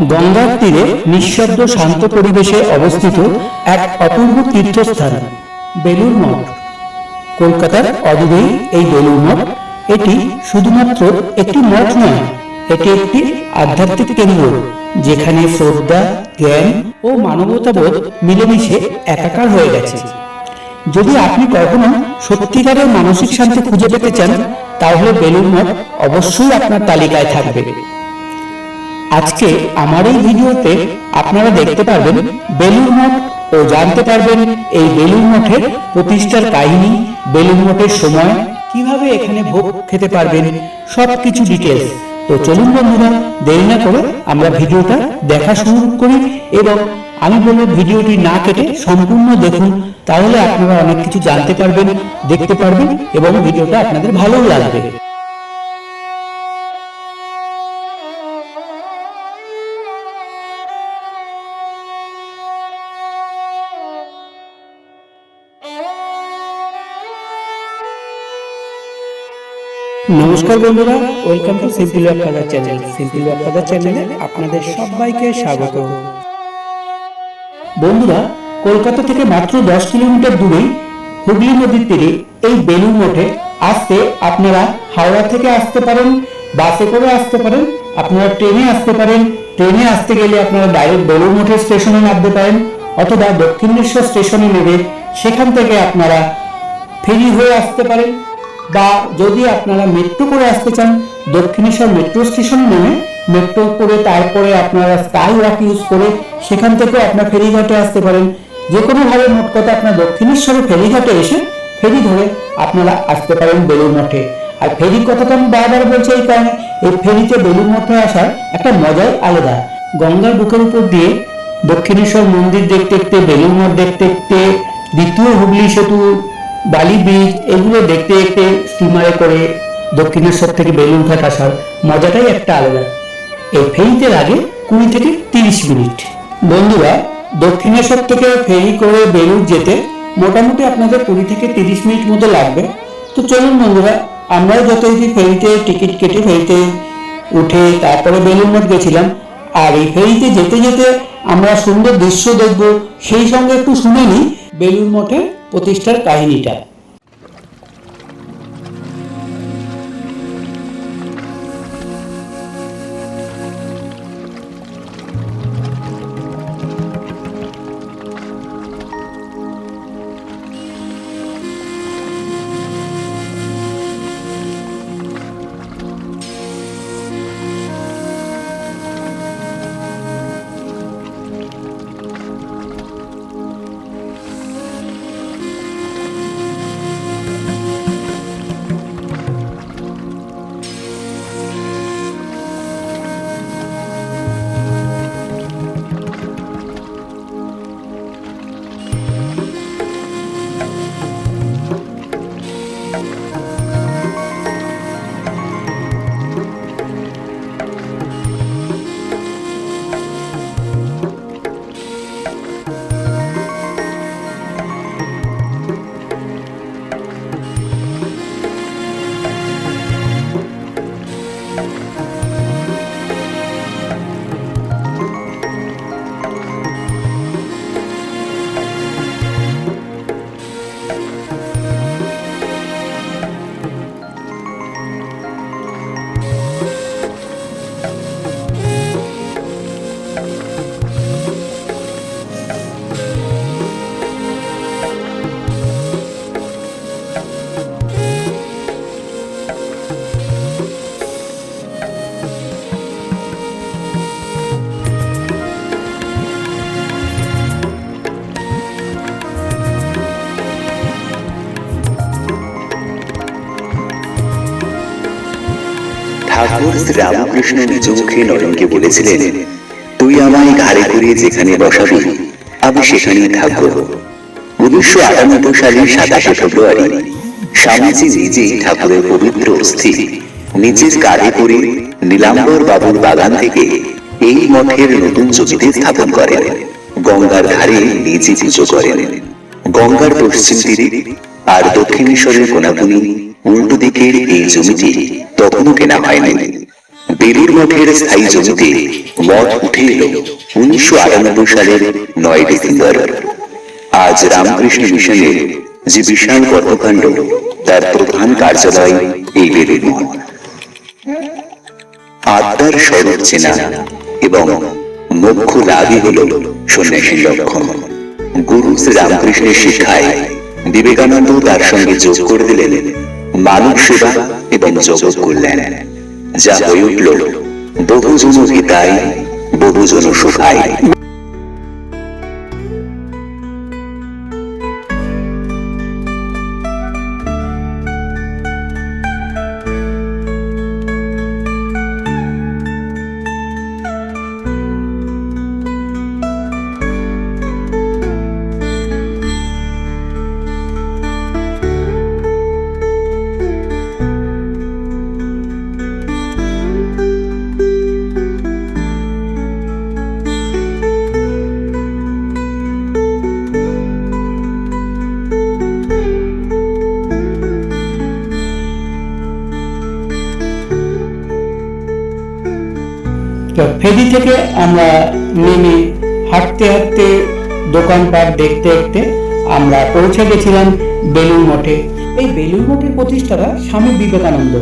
গঙ্গার তীরে নিঃশব্দ শান্ত পরিবেশে অবস্থিত এক অপূর্ব তীর্থস্থান বেলুর মঠ। কলকাতার অদূরেই এই বেলুর মঠ। এটি শুধুমাত্র একটি মঠ নয়, এটি একটি আধ্যাত্মিক কেন্দ্র, যেখানে শ্রদ্ধা, জ্ঞান ও মানবতাবোধ মিলেমিশে একাকার হয়ে গেছে। যদি আপনি কখনো সত্যিকারের মানসিক শান্তি খুঁজে পেতে চান, তাহলে বেলুর মঠ অবশ্যই আপনার তালিকায় থাকবে। আজকে আমার এই ভিডিওতে আপনারা দেখতে পারবেন বেলুর মঠ ও জানতে পারবেন এই বেলুর মঠের প্রতিষ্ঠার কাহিনী বেলুর মঠের সময় কীভাবে এখানে ভোগ খেতে পারবেন, সবকিছু ডিটেলস তো চলুন বন্ধুরা, দেরি না করে আমরা ভিডিওটা দেখা শুরু করি এবং আমি বলব ভিডিওটি না কেটে সম্পূর্ণ দেখুন, তাহলে আপনারা অনেক কিছু জানতে পারবেন, দেখতে পারবেন এবং ভিডিওটা আপনাদের ভালোও লাগবে। নমস্কার বন্ধুরা welcome to simple walk father channel simple walk father চ্যানেলে আপনাদের সবাইকে স্বাগত। বন্ধুরা, কলকাতা থেকে মাত্র দশ কিলোমিটার দূরেই হুগলি নদীর তীরে এই বেলুর মঠে আসতে আপনারা হাওড়া থেকে আসতে পারেন, বাসে করে আসতে পারেন, আপনারা ট্রেনে আসতে পারেন। ট্রেনে আসতে গেলে আপনারা ডাইরেক্ট বেলুর মঠের স্টেশনে নামতে পারেন, অথবা দক্ষিণেশ্বর স্টেশনে নেবে। সেখান থেকে আপনারা ফেরি হয়ে আসতে পারেন। বা যদি আপনারা মেট্রো করে আসতে চান, দক্ষিণেশ্বর মেট্রো স্টেশনে নেমে মেট্রো করে তারপরে আপনারা স্কাই ওয়াক ইউজ করে সেখান থেকে আপনার ফেরিঘাটে আসতে পারেন। যে কোনোভাবে মোট কথা আপনার দক্ষিণেশ্বরে ফেরিঘাটে এসে ফেরি ধরে আপনারা আসতে পারেন বেলুর মঠে। আর ফেরির কথা তো আমি বারবার বলছি এই কারণে, এই ফেরিতে বেলুর মঠে আসার একটা মজাই আলাদা। গঙ্গার বুকের উপর দিয়ে দক্ষিণেশ্বর মন্দির দেখতে দেখতে বেলুর মঠ দেখতে দেখতে দ্বিতীয় হুগলি সেতু বালি ব্রিজ এগুলো দেখতে দেখতে স্টিমারে করে দক্ষিণেশ্বর থেকে বেলুরঘাট আসার মজাটাই একটা আলাদা। এই ফেরিতে লাগে কুড়ি থেকে তিরিশ মিনিট। বন্ধুরা, দক্ষিণেশ্বর থেকে ফেরি করে বেলুর যেতে মোটামুটি আপনাদের কুড়ি থেকে তিরিশ মিনিট মতো লাগবে। তো চলুন বন্ধুরা, আমরাও যতই ফেরিতে টিকিট কেটে ফেরিতে উঠে তারপরে বেলুর মঠ গেছিলাম। আর এই ফেরিতে যেতে যেতে আমরা সুন্দর দৃশ্য দেখব, সেই সঙ্গে একটু শুনে নিই বেলুর মঠের প্রতিষ্ঠার কাহিনীটা। ঠাকুর শ্রীরামকৃষ্ণ নিজ নরেনকে বলেছিলেন, তুই আমায় ঘাড়ে করে যেখানে বসাবি, আমি সেখানেই থাকব। উনিশশো আটানব্বই সালের সাতাশে ফেব্রুয়ারি, স্বামীজি নিজেই ঠাকুরের পবিত্র অস্থি, নিজের কাঁধে করে নীলাম্বর বাবুর বাগান থেকে এই মঠের নতুন জমিতে স্থাপন করেন। গঙ্গার ধারে নিজে পুজো করেন। গঙ্গার পশ্চিম তীরে আর দক্ষিণেশ্বরের কোনাকুনি উল্টো দিকের এই জমিটি তখনও কেনা হয়নি। বেলুর মঠের স্থায়ী জমিতে মঠ উঠে এলো উনিশশো আটানব্বই সালের নয় ডিসেম্বর। আজ রামকৃষ্ণ মিশনের যে বিশাল কর্মকাণ্ড, তার প্রধান কার্যালয় এই বেলুর মঠ। আত্মার স্বরূপ চেনা এবং মোক্ষ লাভই হল সন্ন্যাসীর লক্ষণ। গুরু শ্রী রামকৃষ্ণের শিক্ষায় বিবেকানন্দ তার সঙ্গে যোগ করে দিলেন মানব সেবা এবং জগৎ কল্যাণ যা হয়ে উঠল বহুজন হিতায় বহুজন সুখায় ফেরি থেকে আমরা নেমে হাঁটতে হাঁটতে দোকানপাট দেখতে দেখতে আমরা পৌঁছে গেছিলাম বেলুর মঠে। এই বেলুর মঠের প্রতিষ্ঠাতা স্বামী বিবেকানন্দ।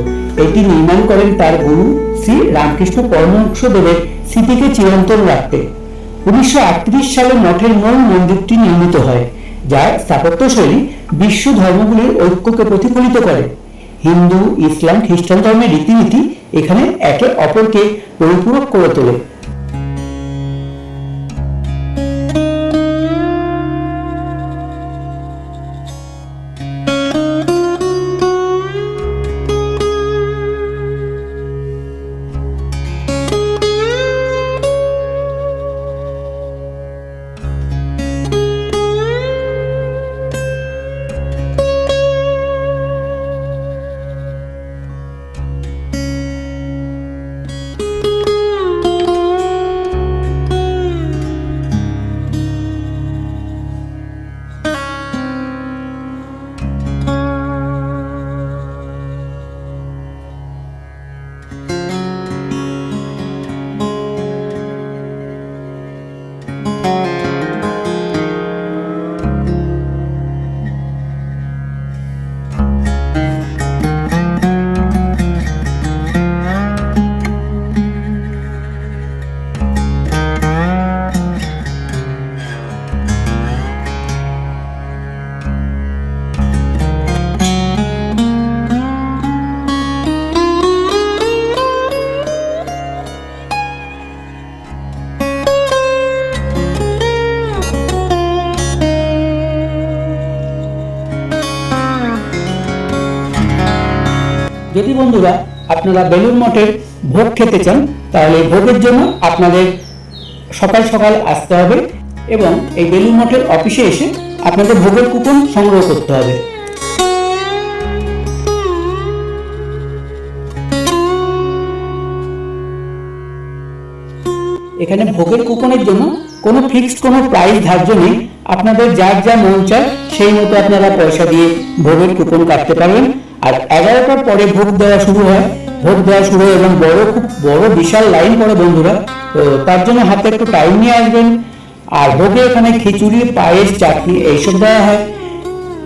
এটি নির্মাণ করেন তার গুরু শ্রী রামকৃষ্ণ পরমহংসদেবের স্মৃতিকে চিরন্তন রাখতে। উনিশশো আটত্রিশ সালে মঠের মূল মন্দিরটি নির্মিত হয়, যার স্থাপত্যশৈলী বিশ্ব ধর্মগুলির ঐক্যকে প্রতিফলিত করে। হিন্দু, ইসলাম, খ্রিস্টান ধর্মের রীতিনীতি এখানে একে অপরকে পরিপূরক করে তোলে। যদি বন্ধুরা আপনারা বেলুর মঠের ভোগ খেতে চান, তাহলে ভোগের জন্য আপনাদের সকাল সকাল আসতে হবে এবং এই বেলুর মঠের অফিসে এসে আপনাদের ভোগের কুপন সংগ্রহ করতে হবে। এখানে ভোগের কুপনের জন্য কোনো ফিক্সড, কোনো প্রাইস ধার্য নেই। আপনাদের যার যা মন চায়, সেই মতো আপনারা পয়সা দিয়ে ভোগের কুপন কাটতে পারবেন আর এগারোটার পরে ভোগ দেওয়া শুরু হয়। ভোগ দেওয়া শুরু হয় এবং বড় খুব বড় বিশাল লাইন পড়ে বন্ধুরা। তো তার জন্য হাতে একটু টাইম নিয়ে আসবেন। আর ভোগে এখানে খিচুড়ি, পায়েস, চাটনি এইসব দেওয়া হয়।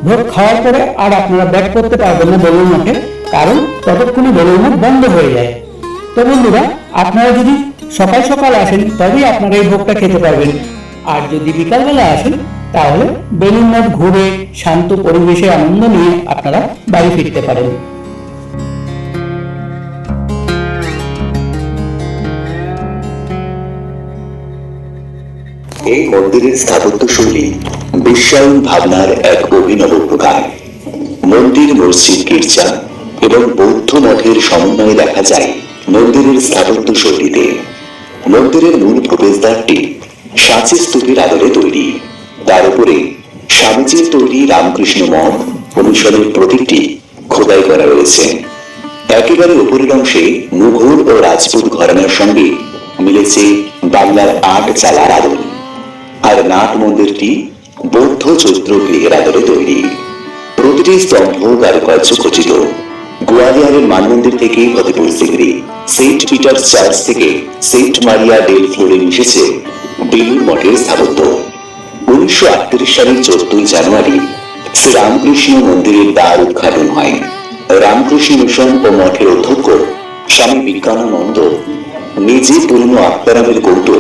ভোগ খাওয়ার পরে আর আপনারা ব্যাক করতে পারবেন না বেলুর মঠে, কারণ ততক্ষণে বেলুর মঠ বন্ধ হয়ে যায়। তো বন্ধুরা, আপনারা যদি সকাল সকাল আসেন, তবেই আপনারা এই ভোগটা খেতে পারবেন। আর যদি বিকালবেলা আসেন তাহলে মঠ ঘুরে শান্ত পরিবেশে আনন্দ নিয়ে আপনারা বাড়ি ফিরতে পারেন। এই মন্দিরের স্থাপত্য শৈলী বিশ্বায়ন ভাবনার এক অভিনব প্রকার। মন্দির মসজিদ গির্জা এবং বৌদ্ধ মঠের সমন্বয়ে দেখা যায় মন্দিরের স্থাপত্য শৈলীতে মন্দিরের মূল প্রবেশদ্বারটি সাঁচি স্তূপের আদলে তৈরি। তার উপরে স্বামীজির তৈরি রামকৃষ্ণ মঠ অনুসরণের প্রতীকটি খোদাই করা রয়েছে। একেবারে উপরের অংশে মুঘল ও রাজপুত ঘরানার সঙ্গে মিলেছে বাংলার আট চালার আদল আর নাট মন্দিরটি বৌদ্ধ চৈত্র গৃহের আদলে তৈরি। প্রতিটি স্তম্ভ কারুকার্য খচিত। গোয়ালিয়ারের মানমন্দির থেকে ফতেপুর সিংড়ি সেন্ট পিটার চার্চ থেকে সেন্ট মারিয়া ডেল ফ্লোরে মিশেছে বেলুর মঠের স্থাপত্য। উনিশশো আটত্রিশ সালের চোদ্দই জানুয়ারি শ্রী রামকৃষ্ণ মন্দিরের দ্বার উদ্ঘাটন হয়। রামকৃষ্ণ মিশন ও মঠের অধ্যক্ষ স্বামী বিজ্ঞানানন্দ নিজে আত্মারামের কৌটো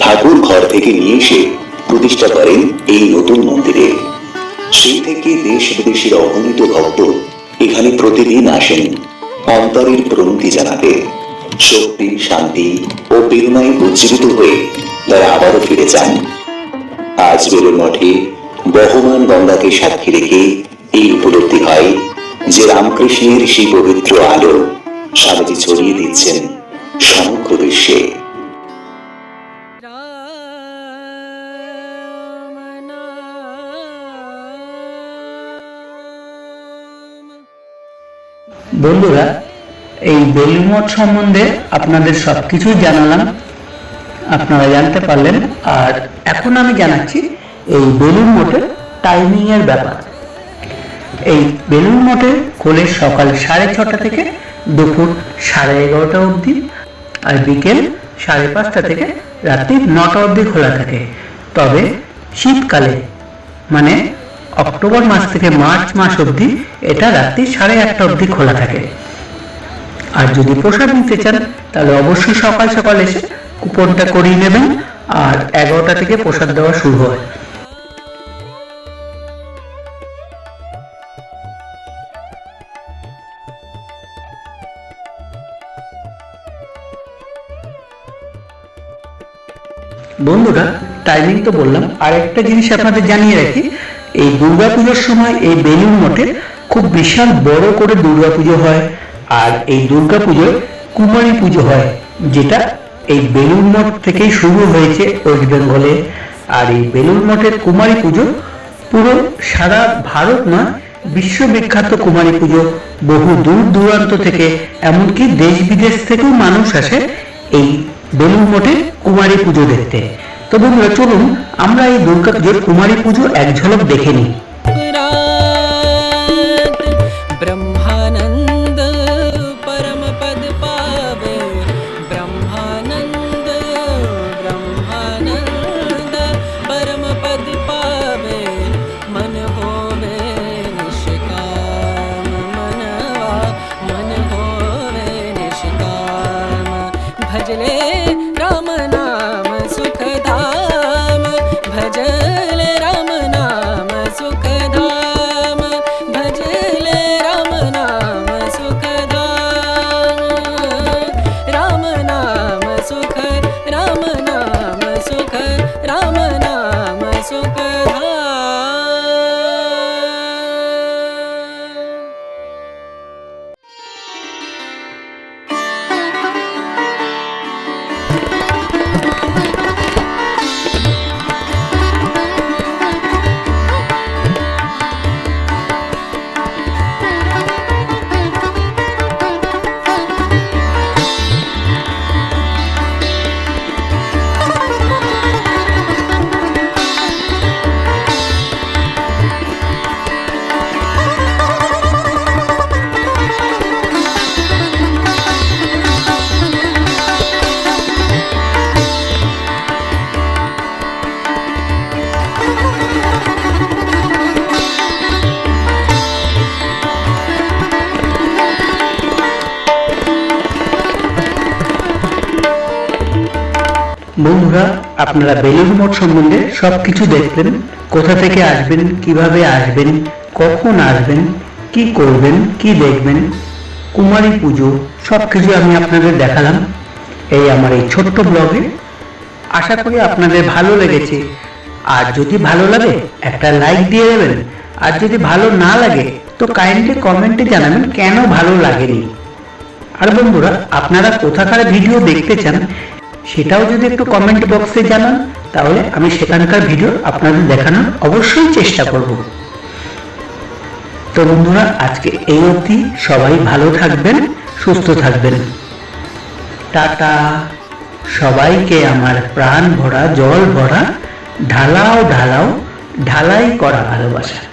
ঠাকুর ঘর থেকে নিয়ে এসে প্রতিষ্ঠা করেন এই নতুন মন্দিরে। সেই থেকে দেশ বিদেশের অগণিত ভক্ত এখানে প্রতিদিন আসেন। অন্তরের প্রণতি জানাতে শক্তি, শান্তি ও প্রেরণায় উজ্জীবিত হয়ে তারা আবারও ফিরে যান। আজ বেলুর মঠে বহমান গঙ্গাকে সাক্ষী রেখে এই উপলব্ধি হয় যে রামকৃষ্ণের সেই পবিত্র আলো স্বামীজি ছড়িয়ে দিচ্ছেন সমগ্র বিশ্বে। বন্ধুরা এই বেলুর মঠ সম্বন্ধে আপনাদের সবকিছুই জানালাম। আপনারা জানতে পারলেন আর এখন আমি জানাচ্ছি এই বেলুর মঠের টাইমিং এর ব্যাপার। এই বেলুর মঠে খোলে সকাল সাড়ে ছটা থেকে দুপুর সাড়ে এগারোটা অবধি আর বিকেল সাড়ে পাঁচটা থেকে রাত্রি নটা অবধি খোলা থাকে। তবে শীতকালে মানে অক্টোবর মাস থেকে মার্চ মাস অবধি এটা রাত্রি সাড়ে আটটা অবধি খোলা থাকে। আর যদি প্রসাদ নিতে চান, তাহলে অবশ্যই সকাল সকাল এসে কুপনটা করিয়ে নেবেন। আর এগারোটা থেকে প্রসাদ দেওয়া শুরু হয়। বন্ধুরা টাইমিং তো বললাম। আর একটা জিনিস আপনাদের জানিয়ে রাখি, এই দুর্গাপুজোর সময় এই বেলুর মঠে খুব বিশাল বড় করে দুর্গাপুজো হয়। আর এই দুর্গাপুজোয় কুমারী পুজো হয়, যেটা এই বেলুর মঠ থেকেই শুরু হয়েছে ওয়েস্ট বেঙ্গলে। আর এই বেলুর মঠের কুমারী পুজো পুরো সারা ভারত না বিশ্ববিখ্যাত কুমারী পুজো। বহু দূর দূরান্ত থেকে, এমনকি দেশ বিদেশ থেকেও মানুষ আসে এই বেলুর মঠে কুমারী পুজো দেখতে। তো বন্ধুরা, চলুন, আমরা এই দুর্গা পুজোর কুমারী পুজো এক ঝলক দেখে নিই। राम বন্ধুরা, আপনারা বেলুর মঠ সম্বন্ধে সবকিছু দেখলেন কোথা থেকে আসবেন, কীভাবে আসবেন, কখন আসবেন, কি করবেন, কি দেখবেন, কুমারী পুজো, সবকিছু আমি আপনাদের দেখালাম এই আমার এই ছোট্ট ব্লগে। আশা করি আপনাদের ভালো লেগেছে। আর যদি ভালো লাগে, একটা লাইক দিয়ে দেবেন। আর যদি ভালো না লাগে, তো কাইন্ডলি কমেন্টে জানাবেন কেন ভালো লাগেনি। আর বন্ধুরা, আপনারা কোথাকার ভিডিও দেখতে চান সেটাও যদি একটু কমেন্ট বক্সে জানান, তাহলে আমি সেখানকার ভিডিও আপনাদের দেখানোর অবশ্যই চেষ্টা করব। তো বন্ধুরা, আজকে এই অবধি সবাই ভালো থাকবেন, সুস্থ থাকবেন। টাটা। সবাইকে আমার প্রাণ ভরা, জল ভরা, ঢালাও ঢালাও, ঢালাই করা ভালোবাসা।